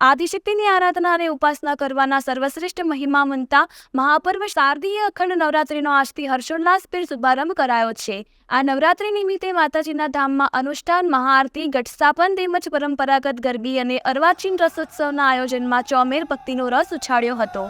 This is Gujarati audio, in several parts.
આદિશક્તિની આરાધના અને ઉપાસના કરવાના સર્વશ્રેષ્ઠ મહિમાવંતા મહાપર્વ શારદીય અખંડ નવરાત્રિનો આજથી હર્ષોલ્લાસભેર શુભારંભ કરાયો છે. આ નવરાત્રી નિમિત્તે માતાજીના ધામમાં અનુષ્ઠાન, મહાઆરતી ઘટસ્થાપન તેમજ પરંપરાગત ગરબી અને અર્વાચીન રસોત્સવના આયોજનમાં ચોમેર ભક્તિનો રસ ઉછાળ્યો હતો.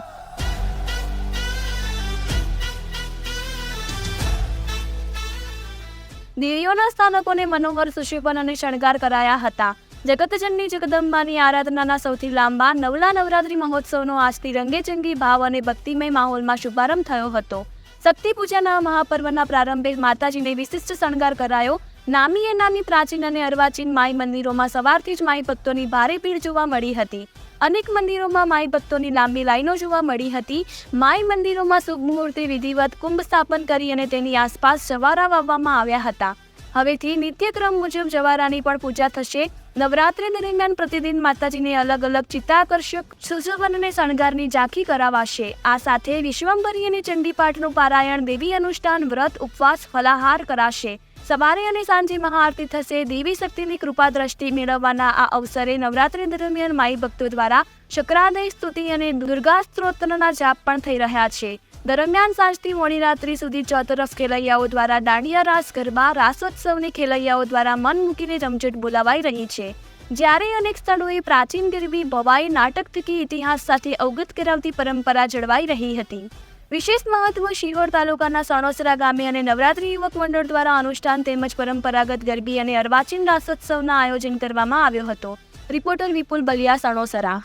દેવીઓના સ્થાનકોને મનોહર, સુશોભન અને શણગાર કરાયા હતા. જગતજનની જગદંબાની આરાધનાના સૌથી લાંબા નવલા નવરાત્રિ મહોત્સવનો આજથી રંગેચંગી ભાવ અને ભક્તિમય માહોલમાં શુભારંભ થયો હતો. શક્તિ પૂજાના મહાપર્વના પ્રારંભે માતાજીને વિશિષ્ટ શણગાર કરાયો. નામી એ નામી પ્રાચીન અને અર્વાચીન માઈ મંદિરોમાં સવારથી જ માઈ ભક્તોની ભારે ભીડ જોવા મળી હતી. અનેક મંદિરોમાં માઈ ભક્તોની લાંબી લાઈનો જોવા મળી હતી. માઈ મંદિરોમાં શુભ મુહૂર્તે વિધિવત કુંભ સ્થાપન કરી અને તેની આસપાસ જવારા વાવવામાં આવ્યા હતા. હવેથી નિત્યક્રમ મુજબ જવારાની પણ પૂજા થશે. નવરાત્રિ દરમિયાન પ્રતિદિન માતાજીને અલગ અલગ ચિત્તાકર્ષક સુશોભન અને શણગારની ઝાંખી કરાવાશે. આ સાથે વિશ્વંભરી અને ચંડીપાઠનું પારાયણ દેવી અનુષ્ઠાન, વ્રત, ઉપવાસ, ફલાહાર કરાશે. સવારે અને સાંજે મહાઆરતી થશે. દેવી શક્તિની કૃપા દ્રષ્ટિ મેળવવાના આ અવસરે નવરાત્રિ દરમિયાન માઈ ભક્તો દ્વારા શક્રાદય સ્તુતિ અને દુર્ગા સ્ત્રોત્રના જાપ પણ થઈ રહ્યા છે. દરમિયાન સાંજથી મોડી રાત્રિ સુધી ચોતરફ ખેલૈયાઓ દ્વારા દાંડિયા રાસ, ગરબા, રાસોત્સવની ખેલૈયાઓ દ્વારા મન મૂકીને રમઝટ બોલાવાઈ રહી છે. જ્યારે અનેક સ્થળોએ પ્રાચીન ગરબી, ભવાઈ નાટક થકી ઇતિહાસ સાથે અવગત કરાવતી પરંપરા જળવાઈ રહી હતી. વિશેષ મહત્વ શિહોર તાલુકાના સણોસરા ગામે અને નવરાત્રિ યુવક મંડળ દ્વારા અનુષ્ઠાન તેમજ પરંપરાગત ગરબી અને અર્વાચીન રાસોત્સવના આયોજન કરવામાં આવ્યો હતો. રિપોર્ટર વિપુલ બલિયા, સણોસરા.